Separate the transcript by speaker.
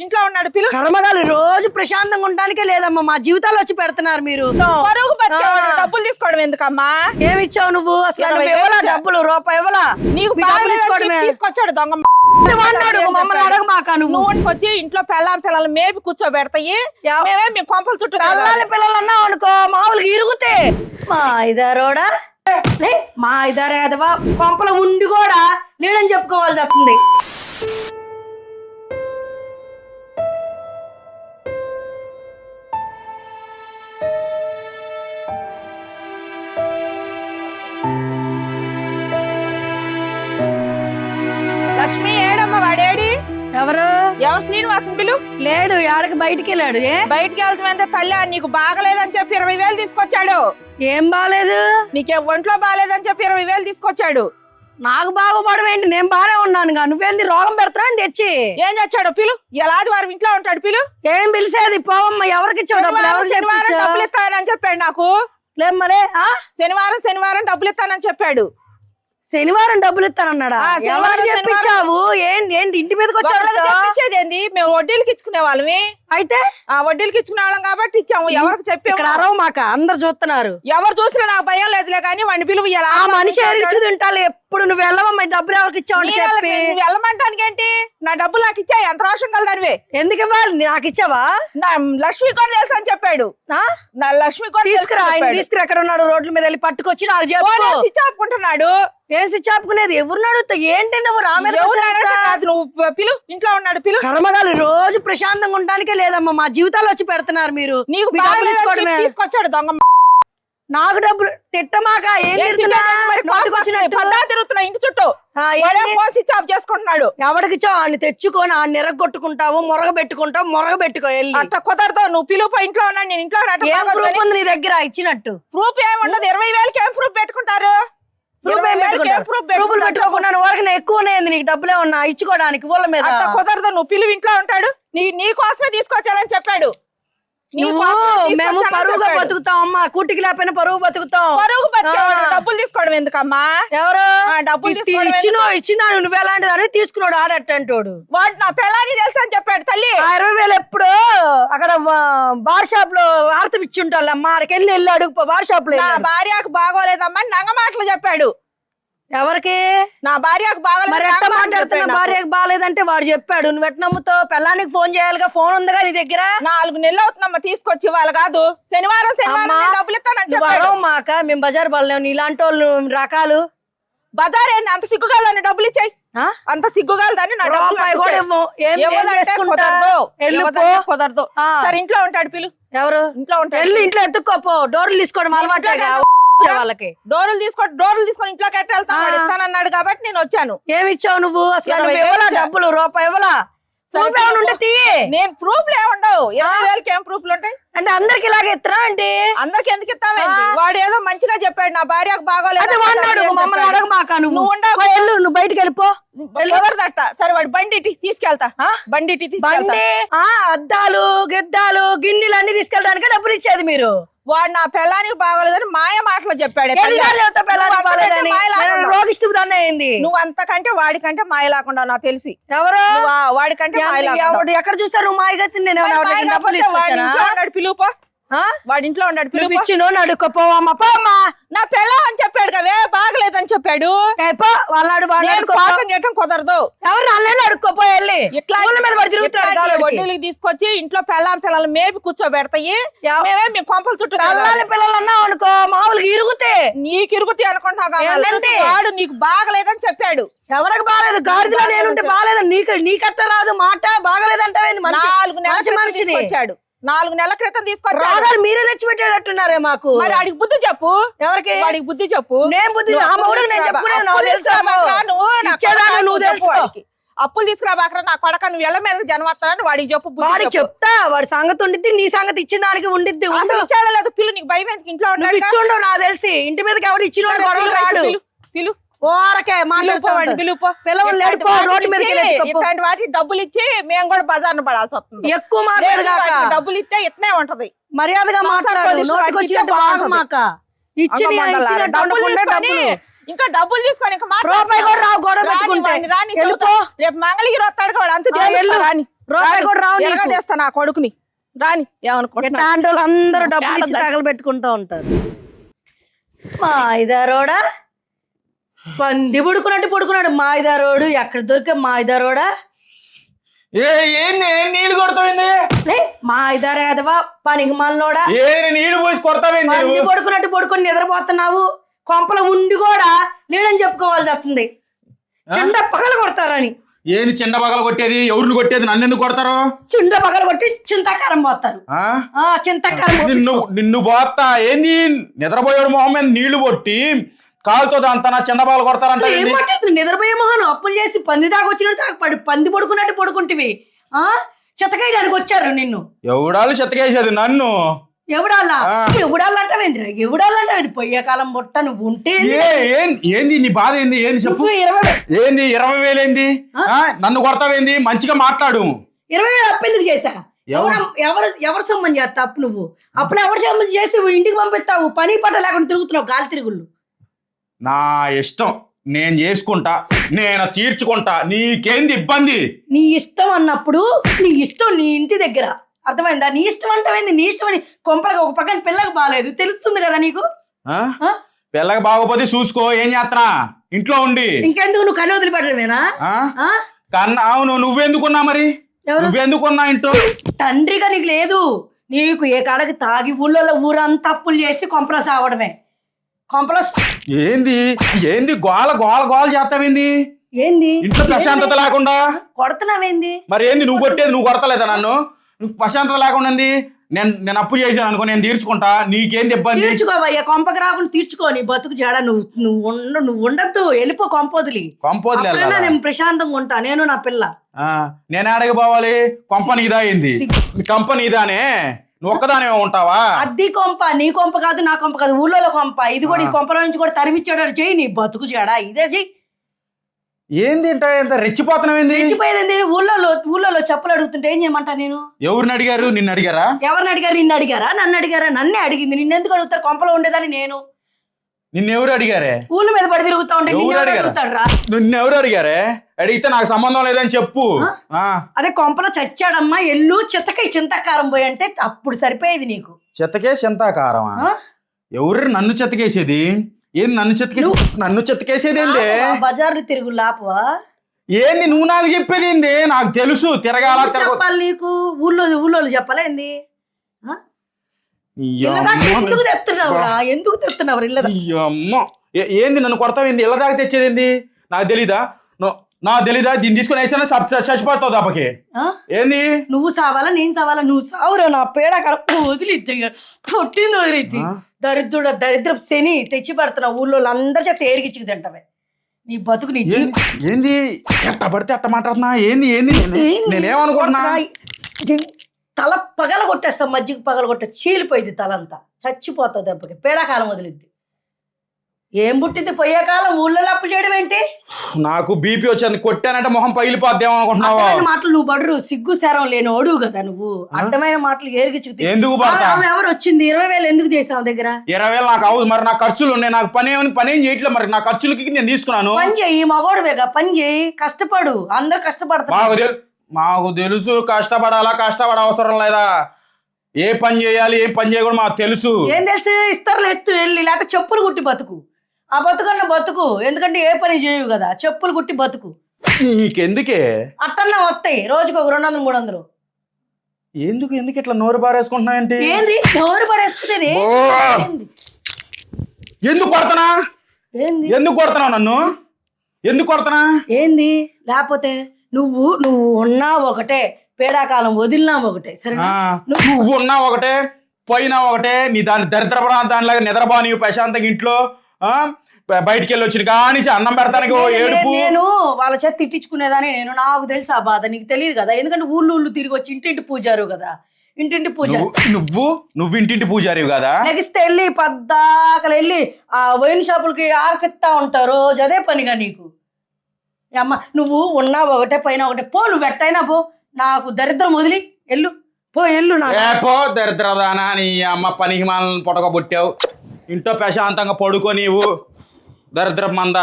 Speaker 1: ఇంట్లో ఉన్నాడు పిలు
Speaker 2: కర్మగాలు రోజు ప్రశాంతంగా ఉండడానికే లేదమ్మా. మా జీవితాలు వచ్చి పెడుతున్నారు మీరు.
Speaker 1: పరుగు బతికేవాడు
Speaker 2: ఆ.
Speaker 1: డబ్బులు తీసుకోవడం ఎందుకమ్మా?
Speaker 2: ఏమి ఇచ్చావు నువ్వు? అసలు నువ్వు ఇవ్వలా. డబ్బులు రూపాయి ఇవ్వలా?
Speaker 1: నీకు
Speaker 2: డబ్బులు తీసుకోవడమే.
Speaker 1: తీసుకొచ్చాడు దొంగ
Speaker 2: వాడినాడు, మమ్మల్ని అడగమాక నువ్వు.
Speaker 1: నువ్వు వచ్చి ఇంట్లో పెళ్ళాం పిల్లలు మేపి కూర్చోబెడతాయి. మేమే మీ కొంపల చుట్టూ.
Speaker 2: పిల్లలు పిల్లలు అన్నావు అనుకో మామూలుగా ఇరుగుతే. మా ఇదారోడా మా ఇదారేదవా కొంపల ఉండి కూడా లేడని చెప్పుకోవాల్సి వస్తుంది.
Speaker 1: లక్ష్మి ఏడమ్మ వాడేడి?
Speaker 2: ఎవరు?
Speaker 1: ఎవరు శ్రీనివాసం పిలు?
Speaker 2: లేడు ఆడకి బయటికి వెళ్ళాడు ఏ?
Speaker 1: బయటికి వెళ్తామంటే తల్లి నీకు బాగలేదని చెప్పి ఇరవై వేలు తీసుకొచ్చాడు.
Speaker 2: ఏం బాలేదు?
Speaker 1: నీకే ఒంట్లో బాగలేదని చెప్పి ఇరవై వేలు తీసుకొచ్చాడు.
Speaker 2: నాకు బాగుపడడం ఏంటి? నేను బానే ఉన్నాను. నువ్వేంది రోగం పెడతా అని తెచ్చి?
Speaker 1: ఏం తెచ్చాడు పిలు? ఎలాది వారు ఇంట్లో ఉంటాడు పిలు?
Speaker 2: ఏం పిలిచేది? పోవమ్మ ఎవరికి చెప్పించావు?
Speaker 1: డబ్బులు ఇస్తానని చెప్పాడు నాకు.
Speaker 2: లేమ్మలే ఆ?
Speaker 1: శనివారం శనివారం డబ్బులు ఇస్తానని చెప్పాడు.
Speaker 2: శనివారం డబ్బులు ఇస్తానన్నాడా?
Speaker 1: శనివారం,
Speaker 2: చెప్పించావు ఏంటి ఏంటి ఇంటి మీదకి వచ్చాడు
Speaker 1: ఏంది? మేము వడ్డీలకి ఇచ్చుకునే వాళ్ళమి.
Speaker 2: అయితే?
Speaker 1: ఆ వడ్డీలకి ఇచ్చుకునే వాళ్ళం కాబట్టి ఇచ్చాము. ఎవరికి
Speaker 2: ఇక్కడ
Speaker 1: చెప్పాము?
Speaker 2: అరవ మాక అందరు చూస్తున్నారు.
Speaker 1: ఎవరు చూసినా నాకు భయం లేదులే కానీ వాడిని పిలువు ఎలా
Speaker 2: ఆ మనిషి ఎరిచి ఎప్పుడు నువ్వు వెళ్ళవమ్మ డబ్బులు ఎవరికి ఇచ్చావు చెప్పి.
Speaker 1: వెళ్ళమంటానికి ఏంటి? నా డబ్బులు నాకు ఇచ్చాయి ఎంత రోషం కలదానివే
Speaker 2: ఎందుకు ఇవ్వాలి? నాకు ఇచ్చావా?
Speaker 1: నా లక్ష్మి కూడా తెలుసు అని చెప్పాడు.
Speaker 2: ఆ?
Speaker 1: నా లక్ష్మి కూడా
Speaker 2: తీసుకురా ఆయన. తీసుకురా ఎక్కడ ఉన్నాడు? రోడ్ల మీద వెళ్ళి పట్టుకొచ్చి నాకు చెప్పు.
Speaker 1: ఇచ్చి ఆపుకుంటున్నాడు
Speaker 2: ఏం స్విచ్ ఆపుకునేది ఎవరు అడుగుతా ఏంటి నువ్వు రా మీద
Speaker 1: ఎవరు అడగటం కాదు, నువ్వు పిలు ఇంట్లో ఉన్నాడు పిలు.
Speaker 2: కర్మగాలు రోజు ప్రశాంతంగా ఉండడానికే లేదమ్మా. మా జీవితాలు వచ్చి పెడుతున్నారు మీరు.
Speaker 1: తీసుకొచ్చాడు దొంగ
Speaker 2: నాకు డబ్బులు తిట్టమాక
Speaker 1: తిరుగుతున్నా ఇంటి చుట్టూ.
Speaker 2: ఆ?
Speaker 1: ఫోన్ స్విచ్ ఆఫ్ చేసుకుంటున్నాడు.
Speaker 2: ఎవరికి ఇచ్చావు? ఆయన తెచ్చుకొని ఆయన నిరగొట్టుకుంటావు మొరగ పెట్టుకుంటావు మొరగ పెట్టుకో వెళ్ళి.
Speaker 1: అట్ట కుదరదు. నువ్వు పిలుపు ఇంట్లో ఉన్నాడు నేను ఇంట్లో
Speaker 2: ప్రూఫ్ ఉంది నీ దగ్గర? ఇచ్చినట్టు.
Speaker 1: ప్రూఫ్ ఏముండదు. ఇరవై వేలకి ఏం ప్రూఫ్ పెట్టుకుంటారు?
Speaker 2: పెట్టుకోకుండా వరకు ఎక్కువనే నీకు డబ్బులే ఉన్నా. ఇచ్చుకోవడానికి ఊళ్ళ మీద.
Speaker 1: కుదరదు. నువ్వు పిలువు ఇంట్లో ఉంటాడు. నీ నీ కోసమే తీసుకొచ్చారని చెప్పాడు.
Speaker 2: మేము
Speaker 1: చెప్పాడు.
Speaker 2: బతుకుతాం అమ్మా కూటికి లేకపోయినా పరుగు బతుకుతాం. ఆ.
Speaker 1: డబ్బులు తీసుకోవడం ఎందుకమ్మా?
Speaker 2: ఎవరు?
Speaker 1: డబ్బులు
Speaker 2: ఇచ్చినో ఇచ్చినాను నువ్వు ఎలాంటిది అని తీసుకున్నాడు ఆడట్టంటోడు
Speaker 1: వాడు నా పెళ్ళాన్ని తెలుసు అని చెప్పాడు తల్లి.
Speaker 2: ఇరవై వేలు ఎప్పుడు అక్కడ బార్ షాప్లో ఆరతి ఇచ్చి ఉంటారు అమ్మా ఆడికి వెళ్ళి వెళ్ళి అడుగు బార్ షాప్లో.
Speaker 1: భార్యకు బాగోలేదమ్మా నంగ మాటలు చెప్పాడు.
Speaker 2: ఎవరికి?
Speaker 1: నా భార్యకు బాగోలేదు
Speaker 2: మరి ఎట్ట మాట్లాడుతున్నా? భార్యకు బాగాలేదంటే వాడు చెప్పాడు. నువ్వు ఎట్ట నమ్ముతావు? పెళ్ళానికి ఫోన్ చేయాలిగా? ఫోన్ ఉందిగా నీ దగ్గర?
Speaker 1: నాలుగు నెలలు అవుతుందమ్మా తీసుకొచ్చి వాళ్ళు కాదు. శనివారం శనివారం డబ్బులు
Speaker 2: అరవ మాక మేము బజార్ బలేము ఇలాంటి వాళ్ళు రకాలు.
Speaker 1: బజార్ ఏంది? అంత సిగ్గుగాలని డబ్బులు ఇచ్చాయి? అంత సిగ్గుగాలని నా డబ్బులు? కుదరదు. సరే ఇంట్లో ఉంటాడు పిలు.
Speaker 2: ఎవరు?
Speaker 1: ఇంట్లో ఉంటాడు.
Speaker 2: ఇంట్లో ఎత్తుక్కోపో. డోర్లు తీసుకోవడం అలవాటేగా
Speaker 1: ఇంట్లో
Speaker 2: వాళ్ళకి?
Speaker 1: డోర్లు తీసుకో డోర్లు తీసుకొని ఇంట్లోకి ఎట్ట వెళ్తాను
Speaker 2: ఆ.
Speaker 1: వాడు ఇస్తానన్నాడు కాబట్టి నేను వచ్చాను.
Speaker 2: ఏమి ఇచ్చావు నువ్వు అసలు ఇవ్వలా. డబ్బులు రూపాయి ఇవ్వలా?
Speaker 1: నేను ప్రూఫ్లు ఏముండవు ఇరవై వేలకి ఏం ప్రూఫ్లు ఉంటాయి?
Speaker 2: అంటే అందరికి ఇలాగే ఇత్తరా అంటే
Speaker 1: అందరికి ఎందుకు ఇస్తామేంటి. వాడు ఏదో మంచిగా చెప్పాడు నా భార్యకు బాగోలేదు
Speaker 2: నువ్వు
Speaker 1: ఉండవు.
Speaker 2: వెళ్ళు నువ్వు బయటికి వెళ్ళిపో వెళ్ళు.
Speaker 1: కుదరదట సరే వాడు బండి ఇటు తీసుకెళ్తా.
Speaker 2: ఆ?
Speaker 1: బండి
Speaker 2: ఆ అద్దాలు గిద్దాలు గిన్నెలు అన్ని తీసుకెళ్ళడానికి డబ్బులు ఇచ్చేది మీరు.
Speaker 1: వాడు నా పెళ్ళానికి బాగోలేదని మాయ మాటలు చెప్పాడు
Speaker 2: అయింది.
Speaker 1: నువ్వు అంతకంటే వాడికంటే మాయ లేకుండా నాకు తెలిసి.
Speaker 2: ఎవరు?
Speaker 1: వాడికంటే మాయ
Speaker 2: ఎక్కడ చూస్తారు? నువ్వు మాయగత్తి నేను
Speaker 1: మరి
Speaker 2: ఎవరి
Speaker 1: మాయ
Speaker 2: దగ్గర డబ్బులు
Speaker 1: కాకపోతే వాడి
Speaker 2: తీసుకొచ్చానా?
Speaker 1: ఇంట్లో ఉన్నాడు పిలుపు? వాడి ఇంట్లో ఉన్నాడు.
Speaker 2: నువ్వు
Speaker 1: పిలుపు
Speaker 2: ఇచ్చి నూనె అడుక్కోపోవమ్మా పోమ్మా.
Speaker 1: నా పెళ్ళం అని చెప్పాడు కవే బాగలేదని చెప్పాడు?
Speaker 2: వాళ్ళాడు.
Speaker 1: పాఠం చేయటం కుదరదు.
Speaker 2: ఎవరు నన్ను అడుక్కోపో వెళ్ళి.
Speaker 1: ఇట్లా
Speaker 2: మీద పడి తిరుగుతాడు.
Speaker 1: వడ్డీలకి తీసుకొచ్చి ఇంట్లో పెళ్ళాం పిల్లలు మేపి కూర్చోబెడతాయి. మేమే మీ కొంపల చుట్టూ.
Speaker 2: పిల్లలు పిల్లలు అన్నావు అనుకో మామూలుగా ఇరుగుతే.
Speaker 1: నీకు ఇరుగుతి అనుకుంటావు కదా,
Speaker 2: ఏంటంటే?
Speaker 1: వాడు నీకు బాగలేదని చెప్పాడు.
Speaker 2: ఎవరికి బాగాలేదు? గాడిదలో నేనుంటే బాగాలేదు. నీకు నీకట్ట రాదు మాట బాగాలేదంటావేంది మంచి
Speaker 1: నాలుగు నెలల
Speaker 2: మనిషిని.
Speaker 1: తీసుకొచ్చాడు. నాలుగు నెలల క్రితం తీసుకొచ్చాడు.
Speaker 2: రోగాలు మీరే తెచ్చిపెట్టేటట్టున్నారే మాకు.
Speaker 1: మరి వాడికి బుద్ధి చెప్పు.
Speaker 2: ఎవరికి?
Speaker 1: వాడికి బుద్ధి చెప్పు.
Speaker 2: నేను బుద్ధి
Speaker 1: అప్పులు తీసుకురా- బాక్రా, నువ్వు నా కొడకా
Speaker 2: నువ్వు
Speaker 1: చెప్పు
Speaker 2: తెలుసుకో.
Speaker 1: వాడికి. అప్పులు తీసుకురా బాకరా నా కొడక నువ్వు ఎళ్ళ మీద జన్మత్తానని వాడికి చెప్పు
Speaker 2: వాడికి. చెప్తా వాడి సంగతి ఉండిద్ది నీ సంగతి ఇచ్చిన దానికి ఉండిద్ది ఉండు.
Speaker 1: అసలు ఇచ్చాడో లేదు పిల్లు నీకు భయం ఎందుకు ఇంట్లో
Speaker 2: ఇచ్చుండు నాకు తెలిసి. ఇంటి మీదకి ఎవడు ఇచ్చిన
Speaker 1: పిలు.
Speaker 2: ఓరకే
Speaker 1: వాటికి
Speaker 2: రోడ్డు.
Speaker 1: ఇట్లాంటి వాటికి డబ్బులు ఇచ్చి మేము కూడా బజార్ను పడాల్సి వస్తుంది.
Speaker 2: ఎక్కువ మాట్లాడగాక
Speaker 1: డబ్బులు ఇస్తే ఇట్నే ఉంటది.
Speaker 2: మర్యాదగా
Speaker 1: సంసార
Speaker 2: మాట్లాడు.
Speaker 1: పొజిషన్
Speaker 2: నోటికి
Speaker 1: వాడికి
Speaker 2: వచ్చినట్టు
Speaker 1: ఇస్తే బాగుంటది.
Speaker 2: వాగమాక ఇచ్చి
Speaker 1: ఇంకా డబ్బులు తీసుకొని ఇంకా
Speaker 2: రూపాయి కూడా రావు గొడవ పెట్టుకుంటే.
Speaker 1: రాని. రేపు మంగళగిరి వస్తాడు వాడు అంత. రాని.
Speaker 2: రూపాయి కూడా రావు.
Speaker 1: ఎరగదీస్తా నా కొడుకుని. రాని.
Speaker 2: వాళ్ళు అందరూ డబ్బులు తగలు పెట్టుకుంటూ ఉంటారు. మా ఇదారోడా పంది పడుకున్నట్టు పడుకున్నాడు. మా ఇదారోడు ఎక్కడ దొరికే మా ఇదారోడా
Speaker 3: ఏ ఏంది ఏం నీళ్ళు కొడతావింది
Speaker 2: లే మా ఇదారు ఎదవా పనికి మాలనోడా?
Speaker 3: ఏ నీళ్ళు పోసి కొడతావింది
Speaker 2: పంది పడుకున్నట్టు పడుకొని నిద్రపోతున్నావు? కొంపల ఉండి కూడా లేడని చెప్పుకోవాల్సి వస్తుంది చుండ పగల కొడతారని.
Speaker 3: ఏంది చెండ పగల కొట్టేది? ఎవరిని కొట్టేది? నన్ను ఎందుకు కొడతారు?
Speaker 2: చుండ పగల కొట్టి చింతాకారం పోతారు. చింతాకారం
Speaker 3: నిన్ను నిన్ను పోతా ఏంది? నిద్రపోయాడు మొహం మీద నీళ్ళు కొట్టి కాలుతో అంతా నా చెండ పగల కొడతారంట
Speaker 2: ఏం? మాట్లాడుతుంది నిద్రపోయే మొహను అప్పులు చేసి పంది దాకా వచ్చినట్టు పడి. పంది పడుకున్నట్టు పడుకుంటివి. ఆ? చెత్తకాయడానికి వచ్చారు నిన్ను.
Speaker 3: ఎవడాలు చెత్తకేసేది? నన్ను?
Speaker 2: ఎవడాలా. ఎవడాలంటావేంద్ర ఎవడాలంటావేంది పొయ్యే కాలం బొట్ట నువ్వు ఉంటే
Speaker 3: ఏంది? నీ బాధ ఏంది? ఏంది చెప్పు.
Speaker 2: ఇరవై
Speaker 3: ఏంది? ఇరవై వేలు ఏంది? నన్ను కొడతావేంది? మంచిగా మాట్లాడు.
Speaker 2: ఇరవై వేలు అప్పు ఎందుకు చేశా?
Speaker 3: ఎవరు?
Speaker 2: ఎవరు సొమ్మని చేస్తా అప్పు నువ్వు? అప్పుడు ఎవరు సొమ్మని చేసి ఇంటికి పంపిస్తావు? పని పట్ట లేకుండా తిరుగుతున్నావు గాలి తిరుగుళ్ళు.
Speaker 3: నా ఇష్టం నేను చేసుకుంటా నేను తీర్చుకుంటా నీకేంది ఇబ్బంది?
Speaker 2: నీ ఇష్టం అన్నప్పుడు నీ ఇష్టం నీ ఇంటి దగ్గర. అర్థమైందా? నీ ఇష్టం అంటావేంది నీ ఇష్టం అని కొంపలకి ఒక పక్కన పిల్లకి బాగాలేదు. తెలుస్తుంది కదా నీకు?
Speaker 3: ఆ?
Speaker 2: ఆ?
Speaker 3: పిల్లకి బాగోపోతే చూసుకో ఏం చేస్తున్నా? ఇంట్లో ఉండి.
Speaker 2: ఇంకెందుకు? నువ్వు కళ్ళు వదిలిపెట్టడమేనా?
Speaker 3: ఆ?
Speaker 2: ఆ?
Speaker 3: కన్నా అవును నువ్వెందుకున్నా మరి?
Speaker 2: ఎవరు?
Speaker 3: నువ్వెందుకున్నా ఇంట్లో?
Speaker 2: తండ్రిగా నీకు లేదు. నీకు ఏ కాడకి తాగి ఊళ్ళో ఊరంతా అప్పులు చేసి కొంపలో సావడమే. కొంపలో స-
Speaker 3: ఏంది? ఏంది? గోల గోల గోల చేస్తావేంది?
Speaker 2: ఏంది?
Speaker 3: ఇంట్లో ప్రశాంతత లేకుండా?
Speaker 2: కొడుతున్నావేంది?
Speaker 3: మరి ఏంది? నువ్వు కొట్టేది నువ్వు కొడతలేదా నన్ను? నువ్వు ప్రశాంతత లేకుండా ఉంది. నేను నేను అప్పు చేశాను అనుకో నేను తీర్చుకుంటా. నీకేంది ఇబ్బంది?
Speaker 2: తీర్చుకోవయ్యా కొంపకి రాకుండా తీర్చుకో నీ బతుకు జాడ. నువ్వు నువ్వు ఉండ నువ్వు ఉండద్దు. వెళ్ళిపో కొంపొదిలి
Speaker 3: కొంపోదులు?
Speaker 2: నేను ప్రశాంతంగా ఉంటా. నేను నా పిల్ల.
Speaker 3: ఆ, నేను ఆడకి పోవాలి. కంపెనీ ఇదా అయింది. కంపెనీ ఇదానే నువ్వు ఒక్కదానే ఉంటావా?
Speaker 2: అద్దీ కొంప నీ కొంప కాదు నా కొంప కాదు ఊళ్ళో కొంప. ఇది కూడా ఈ కొంపల నుంచి కూడా తరిమిచ్చాడు చెయ్యి నీ బతుకు జాడా ఇదే చెయ్యి.
Speaker 3: ఏంది ఇంత రెచ్చిపోతున్నావు ఏంది?
Speaker 2: తెచ్చిపోయేది ఊళ్ళో ఊళ్ళో చెప్పులు అడుగుతుంటే ఏం చేయమంటా నేను?
Speaker 3: ఎవరిని అడిగారు? నిన్ను అడిగారా?
Speaker 2: ఎవరిని అడిగారు? నిన్ను అడిగారా? నన్ను అడిగారా? నన్నే అడిగింది. నిన్ను ఎందుకు అడుగుతారు? కొంపలో ఉండేదని నేను.
Speaker 3: నిన్ను ఎవరు అడిగారే?
Speaker 2: ఊళ్ళ మీద పడి తిరుగుతా ఉంటే
Speaker 3: ఎవరు అడిగారు?
Speaker 2: అడుగుతాడు రా
Speaker 3: అడిగారే? అడిగితే నాకు సంబంధం లేదని చెప్పు. ఆ?
Speaker 2: అదే కొంపలో చచ్చాడమ్మా ఎల్లు చిత్తకై చింతకారం పోయి అంటే అప్పుడు సరిపోయేది నీకు.
Speaker 3: చెత్తకే చింతాకారమా?
Speaker 2: ఆ?
Speaker 3: ఎవరు నన్ను చెత్తకేసేది? ఏం నన్ను చెత్తకేసి? నన్ను చెత్తకేసేది ఏంది?
Speaker 2: ఆపవా, బజార్లు తిరుగు లాపవా?
Speaker 3: ఏంది నువ్వు నాకు చెప్పేది ఏంది? నాకు తెలుసు తిరగాల తిరగ
Speaker 2: చెప్పాలి నీకు? ఊళ్ళో ఊళ్ళో చెప్పాలా ఏంది ఆ? ఇళ్ళ దాకా
Speaker 3: అయ్యమ్మ.
Speaker 2: ఎందుకు తెస్తున్నావురా? ఎందుకు తెస్తున్నావు ఇళ్ళ
Speaker 3: ఏంది నన్ను కొడతావేంది ఇళ్ళ దాకా తెచ్చేది ఏంది నాకు తెలీదా? నో- నాకు తెలీదా? దీన్ని తీసుకొని వేసినా చచ్చిపోతావు దాపకి? ఏంది?
Speaker 2: నువ్వు సావాలా నేను సావాలా? నువ్వు సావురా నా పేడ వదిలిద్ది కొట్టింది వదిలిద్ది? దరిద్రుడ దరిద్ర శని తెచ్చి పెడుతున్నావు ఊళ్ళో అందరి చేత ఏరిగిచ్చి తింటావే. నీ బతుకు నీ
Speaker 3: ఏంది? ఎట్ట పడితే అట్ట మాట్లాడుతున్నా? ఏంది? ఏంది? నేనే- నేనేమనుకుంటున్నా?
Speaker 2: తల పగల కొట్టేస్తా మజ్జిగ పగల కొట్టే చీలిపోయింది తలంతా. చచ్చిపోతుంది దెబ్బకి. పేడాకాలం వదిలిద్ది. ఏం పుట్టింది? పోయే కాలం ఊళ్ళో అప్పు చేయడం ఏంటి?
Speaker 3: నాకు బీపీ వచ్చింది. కొట్టానంటే మొహం అనుకుంటున్నావా?
Speaker 2: అడ్డమైన మాటలు నువ్వు బడరు సిగ్గు శరం లేని ఒడువు కదా నువ్వు. అడ్డమైన మాటలు ఏరిగిచ్చు
Speaker 3: ఎందుకు
Speaker 2: ఎవరు వచ్చింది? ఇరవై వేలు ఎందుకు చేసావు దగ్గర?
Speaker 3: ఇరవై వేలు నాకు అవు మరి నా ఖర్చులు ఉన్నాయి. నాకు పని ఏమని పని ఏం చేయట్లేదు మరి. నా ఖర్చులకి నేను తీసుకున్నాను.
Speaker 2: పని చేయి మగోడువేగా. పని చేయి. కష్టపడు. అందరు కష్టపడతారు.
Speaker 3: మాకు తెలు మాకు తెలుసు కష్టపడాలా కష్టపడ అవసరం లేదా? ఏ పని చేయాలి ఏ పని చేయకూడదు మాకు తెలుసు.
Speaker 2: ఏం తెలుసు? ఇస్తారు ఎత్తు వెళ్ళి లేకపోతే చెప్పులు కుట్టి బతుకు. ఆ బతుకన్న బతుకు ఎందుకంటే ఏ పని చేయవు కదా చెప్పులు కుట్టి బతుకు.
Speaker 3: నీకెందుకే?
Speaker 2: అట్టన్నా వస్తాయి రోజుకు ఒక రెండు వందలు మూడు వందలు.
Speaker 3: ఎందుకు ఎందుకు ఇట్లా నోరు బారేసుకుంటున్నావు ఏంటి?
Speaker 2: ఏంది? నోరు
Speaker 3: ఓ! ఎందుకు కొడతానా
Speaker 2: ఏంది?
Speaker 3: ఎందుకు కొడుతున్నావు నన్ను? ఎందుకు కొడతానా
Speaker 2: ఏంది? లేకపోతే నువ్వు నువ్వు ఉన్నా ఒకటే పేడాకాలం వదిలినా ఒకటే సరేనా?
Speaker 3: ఆ, నువ్వు ఉన్నా ఒకటే పోయినా ఒకటే నీ దాని దరిద్ర దానిలాగా నిద్రబా నీవు ప్రశాంతంగా ఇంట్లో బయటికి వెళ్ళి వచ్చిన కానీ అన్నం పెడతానికి ఏడుపు.
Speaker 2: నేను వాళ్ళ చేత తిట్టించుకునేదాన్ని నేను నాకు తెలుసు ఆ బాధ నీకు తెలియదు కదా? ఎందుకంటే ఊళ్ళు ఊళ్ళు తిరిగి వచ్చి ఇంటింటి పూజారు కదా? ఇంటింటి పూజ.
Speaker 3: నువ్వు నువ్వు ఇంటింటి పూజారివి కదా?
Speaker 2: లెగిస్తే వెళ్ళి పద్దాకలు వెళ్ళి ఆ వైన్ షాపులకి ఆరకెత్తా ఉంటారు రోజు అదే పనిగా నీకు. అమ్మ నువ్వు ఉన్నా ఒకటే పైన ఒకటే? పో నువ్వు ఎట్టయినా పో. నాకు దరిద్రం వదిలి ఎల్లు పో ఎల్లు నా
Speaker 3: ఏపో దరిద్రదానా నీ అమ్మ పనికి మాలను పొడగబుట్టావు ఇంట్లో ప్రశాంతంగా పడుకో నీవు. దరిద్ర మంద.